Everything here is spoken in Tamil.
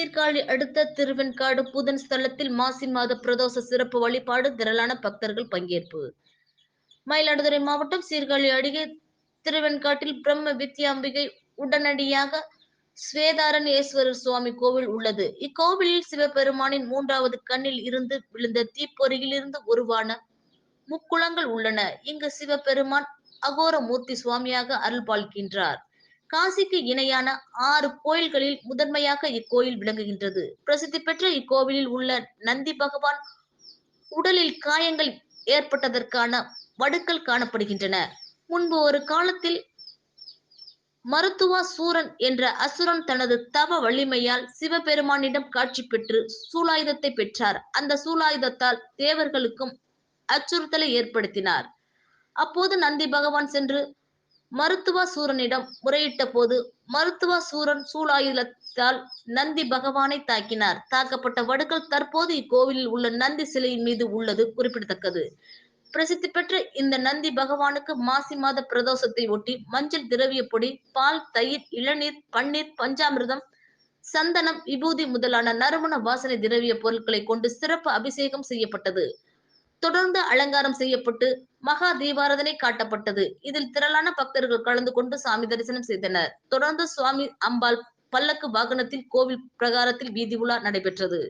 சீர்காழி அடுத்த திருவெண்காடு பூதன் ஸ்தலத்தில் மாசி மாத பிரதோஷ சிறப்பு வழிபாடு திரளான பக்தர்கள் பங்கேற்பு. மயிலாடுதுறை மாவட்டம் சீர்காழி அருகே திருவெண்காட்டில் பிரம்ம வித்யாம்பிகை உடனடியாக ஸ்வேதாரணேஸ்வரர் சுவாமி கோவில் உள்ளது. இக்கோவிலில் சிவபெருமானின் மூன்றாவது கண்ணில் இருந்து விழுந்த தீப்பொறியிலிருந்து உருவான முக்குளங்கள் உள்ளன. இங்கு சிவபெருமான் அகோர மூர்த்தி சுவாமியாக அருள் பால்கின்றார் காசிக்கு இணையான ஆறு கோயில்களில் முதன்மையாக இக்கோயில் விளங்குகின்றது. பிரசித்தி பெற்ற இக்கோவிலில் உள்ள நந்தி பகவான் உடலில் காயங்கள் ஏற்பட்டதற்கான வடுக்கள் காணப்படுகின்றன. முன்பு ஒரு காலத்தில் மருத்துவ சூரன் என்ற அசுரன் தனது தவ வலிமையால் சிவபெருமானிடம் காட்சி பெற்று சூலாயுதத்தை பெற்றார். அந்த சூலாயுதத்தால் தேவர்களுக்கும் அச்சுறுத்தலை ஏற்படுத்தினார். அப்போது நந்தி பகவான் சென்று மருத்துவ சூரனிடம் முறையிட்ட போது மருத்துவ சூரன் சூலாயுதத்தால் நந்தி பகவானை தாக்கினார். தாக்கப்பட்ட வடுக்கள் தற்போது இக்கோவிலில் உள்ள நந்தி சிலையின் மீது உள்ளது குறிப்பிடத்தக்கது. பிரசித்தி பெற்ற இந்த நந்தி பகவானுக்கு மாசி மாத பிரதோஷத்தை ஒட்டி மஞ்சள் திரவிய பொடி பால் தயிர் இளநீர் பன்னீர் பஞ்சாமிர்தம் சந்தனம் விபூதி முதலான நறுமண வாசனை திரவிய பொருட்களை கொண்டு சிறப்பு அபிஷேகம் செய்யப்பட்டது. தொடர்ந்து அலங்காரம் செய்யப்பட்டு மகா தீபாராதனை காட்டப்பட்டது. இதில் திரளான பக்தர்கள் கலந்து கொண்டு சாமி தரிசனம் செய்தனர். தொடர்ந்து சுவாமி அம்பாள் பல்லக்கு வாகனத்தில் கோவில் பிரகாரத்தில் வீதி உலா நடைபெற்றது.